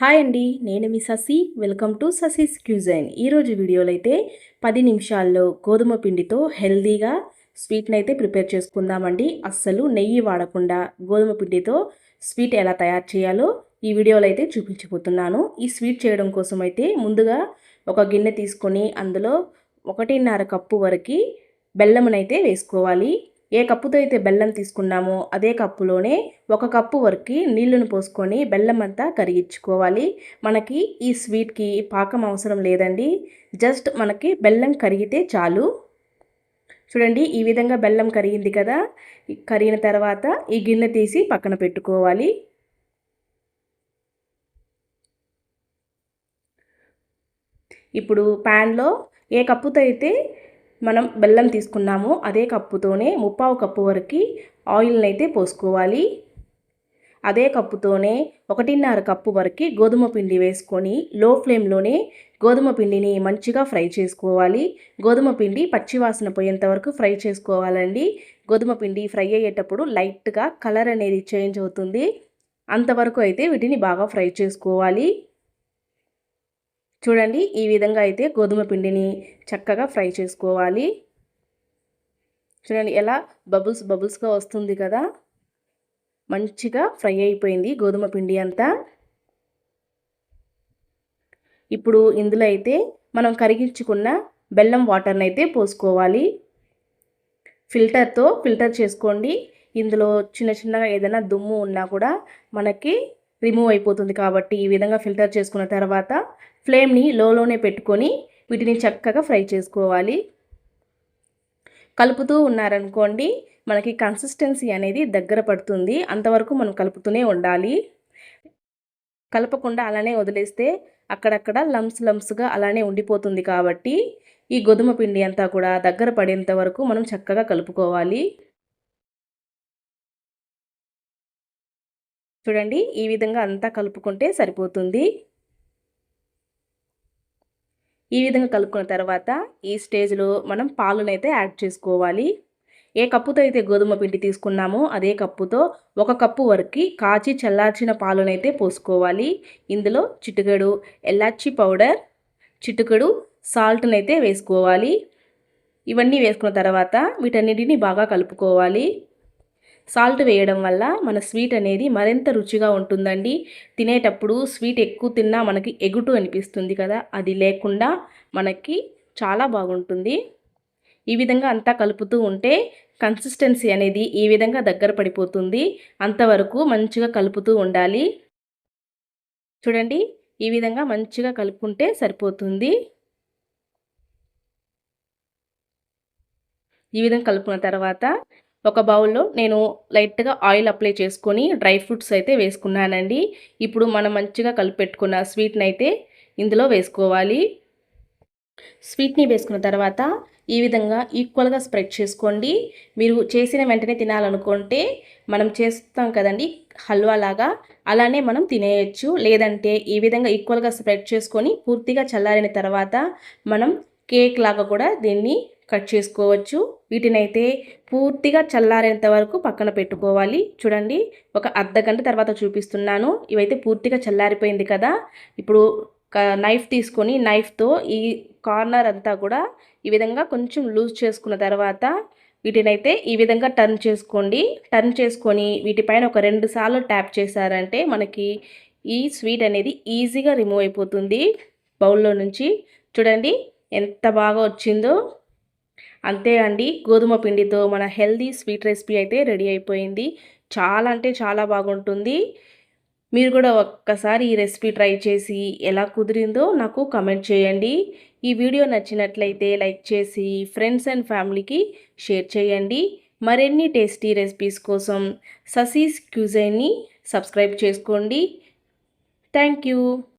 Hi అండి నేను మీ Sasi. Welcome to Sasi's cuisine. ఈరోజు వీడియోలో అయితే పది నిమిషాల్లో గోధుమ పిండితో హెల్దీగా స్వీట్ని అయితే ప్రిపేర్ చేసుకుందామండి. అస్సలు నెయ్యి వాడకుండా గోధుమ పిండితో స్వీట్ ఎలా తయారు చేయాలో ఈ వీడియోలో అయితే చూపించబోతున్నాను. ఈ స్వీట్ చేయడం కోసం అయితే ముందుగా ఒక గిన్నె తీసుకొని అందులో ఒకటిన్నర కప్పు వరకు బెల్లమునైతే వేసుకోవాలి. ఏ కప్పుతో అయితే బెల్లం తీసుకున్నామో అదే కప్పులోనే ఒక కప్పు వరకు నీళ్ళను పోసుకొని బెల్లం అంతా కరిగించుకోవాలి. మనకి ఈ స్వీట్కి పాకం అవసరం లేదండి. జస్ట్ మనకి బెల్లం కరిగితే చాలు. చూడండి ఈ విధంగా బెల్లం కరిగింది కదా? కరిగిన తర్వాత ఈ గిన్నె తీసి పక్కన పెట్టుకోవాలి. ఇప్పుడు ప్యాన్లో ఏ కప్పుతో అయితే మనం బెల్లం తీసుకున్నాము అదే కప్పుతోనే ముప్పావు కప్పు వరకు ఆయిల్ని అయితే పోసుకోవాలి. అదే కప్పుతోనే ఒకటిన్నర కప్పు వరకు గోధుమ పిండి వేసుకొని లో ఫ్లేమ్లోనే గోధుమ పిండిని మంచిగా ఫ్రై చేసుకోవాలి. గోధుమ పిండి పచ్చివాసన పోయేంత వరకు ఫ్రై చేసుకోవాలండి. గోధుమ పిండి ఫ్రై అయ్యేటప్పుడు లైట్గా కలర్ అనేది చేంజ్ అవుతుంది. అంతవరకు అయితే వీటిని బాగా ఫ్రై చేసుకోవాలి. చూడండి ఈ విధంగా అయితే గోధుమ పిండిని చక్కగా ఫ్రై చేసుకోవాలి. చూడండి ఎలా బబుల్స్ బబుల్స్గా వస్తుంది కదా? మంచిగా ఫ్రై అయిపోయింది గోధుమ పిండి అంతా. ఇప్పుడు ఇందులో అయితే మనం కరిగించుకున్న బెల్లం వాటర్ని అయితే పోసుకోవాలి. ఫిల్టర్తో ఫిల్టర్ చేసుకోండి. ఇందులో చిన్న చిన్నగా ఏదైనా దుమ్ము ఉన్నా కూడా మనకి రిమూవ్ అయిపోతుంది కాబట్టి ఈ విధంగా ఫిల్టర్ చేసుకున్న తర్వాత ఫ్లేమ్ని లోలోనే పెట్టుకొని వీటిని చక్కగా ఫ్రై చేసుకోవాలి. కలుపుతూ ఉన్నారనుకోండి మనకి కన్సిస్టెన్సీ అనేది దగ్గర పడుతుంది. అంతవరకు మనం కలుపుతూనే ఉండాలి. కలపకుండా అలానే వదిలేస్తే అక్కడక్కడ లమ్స్ లమ్స్గా అలానే ఉండిపోతుంది కాబట్టి ఈ గోధుమ పిండి అంతా కూడా దగ్గర పడేంత వరకు మనం చక్కగా కలుపుకోవాలి. చూడండి ఈ విధంగా అంతా కలుపుకుంటే సరిపోతుంది. ఈ విధంగా కలుపుకున్న తర్వాత ఈ స్టేజ్లో మనం పాలునైతే యాడ్ చేసుకోవాలి. ఏ కప్పుతో అయితే గోధుమ పిండి తీసుకున్నామో అదే కప్పుతో ఒక కప్పు వరకు కాచి చల్లార్చిన పాలునైతే పోసుకోవాలి. ఇందులో చిటుకడు ఎల్లాచి పౌడర్ చిటుకడు సాల్ట్నైతే వేసుకోవాలి. ఇవన్నీ వేసుకున్న తర్వాత వీటన్నిటిని బాగా కలుపుకోవాలి. సాల్ట్ వేయడం వల్ల మన స్వీట్ అనేది మరింత రుచిగా ఉంటుందండి. తినేటప్పుడు స్వీట్ ఎక్కువ తిన్నా మనకి ఎగుటు అనిపిస్తుంది కదా అది లేకుండా మనకి చాలా బాగుంటుంది. ఈ విధంగా అంతా కలుపుతూ ఉంటే కన్సిస్టెన్సీ అనేది ఈ విధంగా దగ్గర పడిపోతుంది. అంతవరకు మంచిగా కలుపుతూ ఉండాలి. చూడండి ఈ విధంగా మంచిగా కలుపుకుంటే సరిపోతుంది. ఈ విధంగా కలుపుకున్న తర్వాత ఒక బౌల్లో నేను లైట్గా ఆయిల్ అప్లై చేసుకొని డ్రై ఫ్రూట్స్ అయితే వేసుకున్నానండి. ఇప్పుడు మనం మంచిగా కలిపెట్టుకున్న స్వీట్ని అయితే ఇందులో వేసుకోవాలి. స్వీట్ని వేసుకున్న తర్వాత ఈ విధంగా ఈక్వల్గా స్ప్రెడ్ చేసుకోండి. మీరు చేసిన వెంటనే తినాలనుకుంటే మనం చేస్తాం కదండి హల్వా లాగా అలానే మనం తినేయచ్చు. లేదంటే ఈ విధంగా ఈక్వల్గా స్ప్రెడ్ చేసుకొని పూర్తిగా చల్లారిన తర్వాత మనం కేక్ లాగా కూడా దీన్ని కట్ చేసుకోవచ్చు. వీటినైతే పూర్తిగా చల్లారేంత వరకు పక్కన పెట్టుకోవాలి. చూడండి ఒక అర్ధ గంట తర్వాత చూపిస్తున్నాను. ఇవైతే పూర్తిగా చల్లారిపోయింది కదా. ఇప్పుడు నైఫ్ తీసుకొని నైఫ్తో ఈ కార్నర్ అంతా కూడా ఈ విధంగా కొంచెం లూజ్ చేసుకున్న తర్వాత వీటినైతే ఈ విధంగా టర్న్ చేసుకోండి. టర్న్ చేసుకొని వీటిపైన ఒక రెండు సార్లు ట్యాప్ చేశారంటే మనకి ఈ స్వీట్ అనేది ఈజీగా రిమూవ్ అయిపోతుంది బౌల్లో నుంచి. చూడండి ఎంత బాగా వచ్చిందో. అంతే అండి గోధుమ పిండితో మన హెల్దీ స్వీట్ రెసిపీ అయితే రెడీ అయిపోయింది. చాలా అంటే చాలా బాగుంటుంది. మీరు కూడా ఒక్కసారి ఈ రెసిపీ ట్రై చేసి ఎలా కుదిరిందో నాకు కమెంట్ చేయండి. ఈ వీడియో నచ్చినట్లయితే లైక్ చేసి ఫ్రెండ్స్ అండ్ ఫ్యామిలీకి షేర్ చేయండి. మరిన్ని టేస్టీ రెసిపీస్ కోసం ససీస్ క్యూజైన్ని సబ్స్క్రైబ్ చేసుకోండి. Thank you.